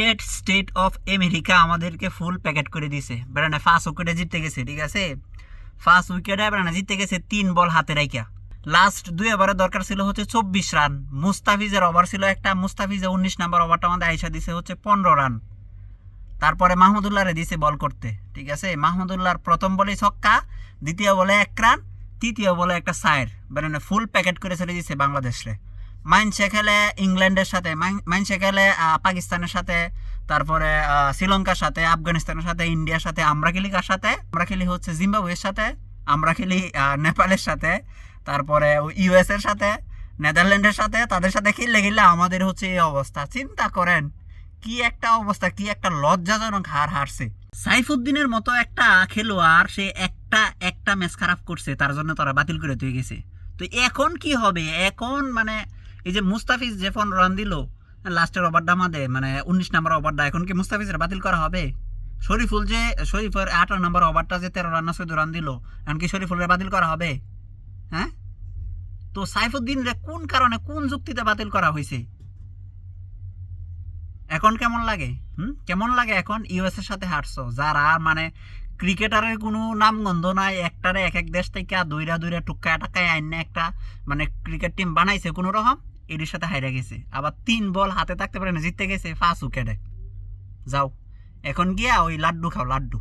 United state of America আমাদেরকে ফুল packet করে দিছে। বেড়ানে ফার্স্ট উইকেটে জিততে গেছে, ঠিক আছে? ফার্স্ট উইকেটে বেড়ানে জিততে গেছে, তিন বল হাতে রাইকা লাস্ট দুই ওভারের দরকার ছিল হচ্ছে চব্বিশ রান। মুস্তাফিজের ওভার ছিল একটা, মুস্তাফিজে উনিশ নাম্বার ওভারটা আমাদের আইসা দিছে হচ্ছে পনেরো রান। তারপরে মাহমুদুল্লাহরে দিছে বল করতে, ঠিক আছে? মাহমুদুল্লাহর প্রথম বলে ছক্কা, দ্বিতীয় বলে এক রান, তৃতীয় বলে একটা সায়ের মানে ফুল প্যাকেট করে ছেড়ে দিছে বাংলাদেশে মাইনসে খেলে ইংল্যান্ডের সাথে মাইনসে খেলে পাকিস্তানের সাথে, তারপরে শ্রীলঙ্কার সাথে, আফগানিস্তানের সাথে, ইন্ডিয়ার সাথে, আমরা খেলি কার সাথে? আমরা খেলি হচ্ছে জিম্বাবুয়ের সাথে, আমরা খেলি নেপালের সাথে, তারপরে ইউএস এর সাথে, নেদারল্যান্ডের সাথে, তাদের সাথে খেললে খেললে আমাদের হচ্ছে এই অবস্থা। চিন্তা করেন, কি একটা অবস্থা, কি একটা লজ্জাজনক হার হারছে। সাইফুদ্দিনের মতো একটা খেলোয়াড়, সে একটা একটা ম্যাচ খারাপ করছে, তার জন্য তারা বাতিল করে দিয়ে গেছে। তো এখন কি হবে? এখন মানে এই যে মুস্তাফিজ যে ফোন রান দিল লাস্টের ওভারটা আমাদের মানে উনিশ নাম্বার ওভারটা এখন কি মুস্তাফিজের বাতিল করা হবে? শরীফুল যে, শরীফের আঠারো নম্বর ওভারটা যে তেরো রান না চোদ্দ রান দিল, এখন কি শরীফুলের বাতিল করা হবে? হ্যাঁ? তো সাইফুদ্দিন রে কোন কারণে, কোন যুক্তিতে বাতিল করা হয়েছে এখন কেমন লাগে? হুম? কেমন লাগে এখন? ইউএস এর সাথে হারছো। যারা মানে ক্রিকেটারের কোনো নামগন্ধ নাই, একটারে এক এক দেশ থেকে দুইরা দুইরা টুকায় টাকায় আইনে একটা মানে ক্রিকেট টিম বানাইছে, কোনো রকম? এটির সাথে হাইরা গেছে। আবার তিন বল হাতে থাকতে পারে না, জিততে গেছে, ফাঁস উইকেটে যাও, এখন গিয়া ওই লাড্ডু খাও, লাড্ডু।